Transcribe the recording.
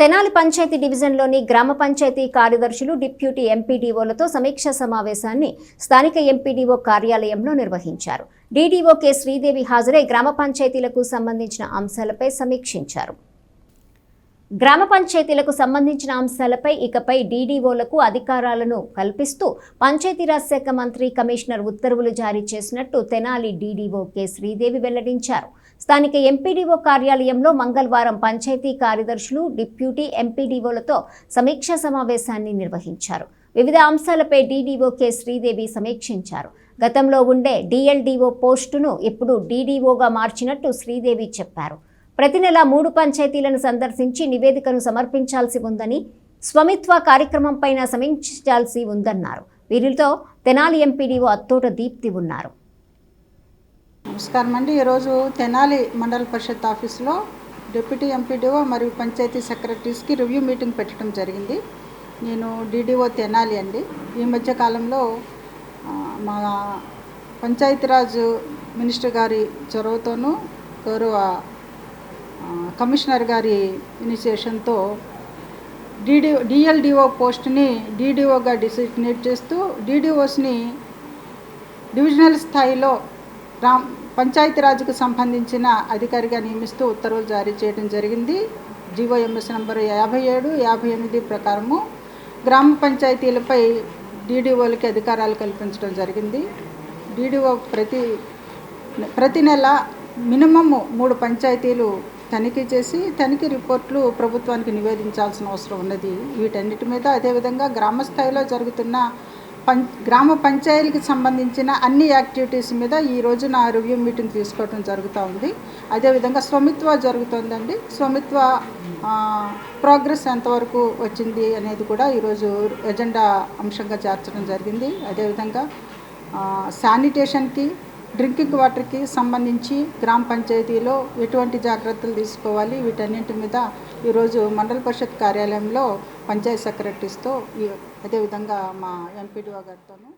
తెనాలి పంచాయతీ డివిజన్లోని గ్రామ పంచాయతీ కార్యదర్శులు డిప్యూటీ ఎంపీడీఓలతో సమీక్షా సమావేశాన్ని స్థానిక ఎంపీడీఓ కార్యాలయంలో నిర్వహించారు. DDO K. శ్రీదేవి హాజరై గ్రామ పంచాయతీలకు సంబంధించిన అంశాలపై సమీక్షించారు. గ్రామ పంచాయతీలకు సంబంధించిన అంశాలపై ఇకపై డీడీఓలకు అధికారాలను కల్పిస్తూ పంచాయతీరాజ్ శాఖ మంత్రి కమిషనర్ ఉత్తర్వులు జారీ చేసినట్టు తెనాలి డీడీఓ కె. శ్రీదేవి వెల్లడించారు. స్థానిక ఎంపీడీఓ కార్యాలయంలో మంగళవారం పంచాయతీ కార్యదర్శులు డిప్యూటీ ఎంపీడీఓలతో సమీక్షా సమావేశాన్ని నిర్వహించారు. వివిధ అంశాలపై డీడీఓ కె. శ్రీదేవి సమీక్షించారు. గతంలో ఉండే డిఎల్డీఓ పోస్టును ఇప్పుడు డీడీఓగా మార్చినట్టు శ్రీదేవి చెప్పారు. ప్రతి నెల మూడు పంచాయతీలను సందర్శించి నివేదికను సమర్పించాల్సి ఉందని స్వమిత్వ కార్యక్రమంపైన సమీక్షించాల్సి ఉందన్నారు. వీరితో తెనాలి ఎంపీడీఓ అత్తోట దీప్తి ఉన్నారు. నమస్కారం అండి. ఈరోజు తెనాలి మండల పరిషత్ ఆఫీస్లో డిప్యూటీ ఎంపీడీఓ మరియు పంచాయతీ సెక్రటరీస్కి రివ్యూ మీటింగ్ పెట్టడం జరిగింది. నేను డీడీఓ తెనాలి అండి. ఈ మధ్య కాలంలో మా పంచాయతీరాజ్ మినిస్టర్ గారి చొరవతోనూ గౌరవ కమిషనర్ గారి ఇనిషియేషన్తో డీడీ డిఎల్డిఓ పోస్ట్ని డీడీఓగా డిసిగ్నేట్ చేస్తూ డీడీఓస్ని డివిజనల్ స్థాయిలో రామ్ పంచాయతీరాజ్కు సంబంధించిన అధికారిగా నియమిస్తూ ఉత్తర్వులు జారీ చేయడం జరిగింది. జీవోఎంఎస్ నంబర్ యాభై ఏడు యాభై ఎనిమిది ప్రకారము గ్రామ పంచాయతీలపై డీడీఓలకి అధికారాలు కల్పించడం జరిగింది. డీడీఓ ప్రతి ప్రతి నెల మినిమము మూడు పంచాయతీలు తనిఖీ చేసి తనిఖీ రిపోర్ట్లు ప్రభుత్వానికి నివేదించాల్సిన అవసరం ఉన్నది. వీటన్నిటి మీద అదేవిధంగా గ్రామ స్థాయిలో జరుగుతున్న పం గ్రామ పంచాయతీలకు సంబంధించిన అన్ని యాక్టివిటీస్ మీద ఈ రోజున రివ్యూ మీటింగ్ తీసుకోవడం జరుగుతూ ఉంది. అదేవిధంగా స్వమిత్వ జరుగుతుందండి. స్వమిత్వ ప్రోగ్రెస్ ఎంతవరకు వచ్చింది అనేది కూడా ఈరోజు ఎజెండా అంశంగా చేర్చడం జరిగింది. అదేవిధంగా శానిటేషన్కి డ్రింకింగ్ వాటర్కి సంబంధించి గ్రామ పంచాయతీలో ఎటువంటి జాగ్రత్తలు తీసుకోవాలి? వీటన్నింటి మీద ఈరోజు మండల పరిషత్ కార్యాలయంలో పంచాయత్ సెక్రటరీస్తో అదేవిధంగా మా ఎంపీడీఓ గారితోనూ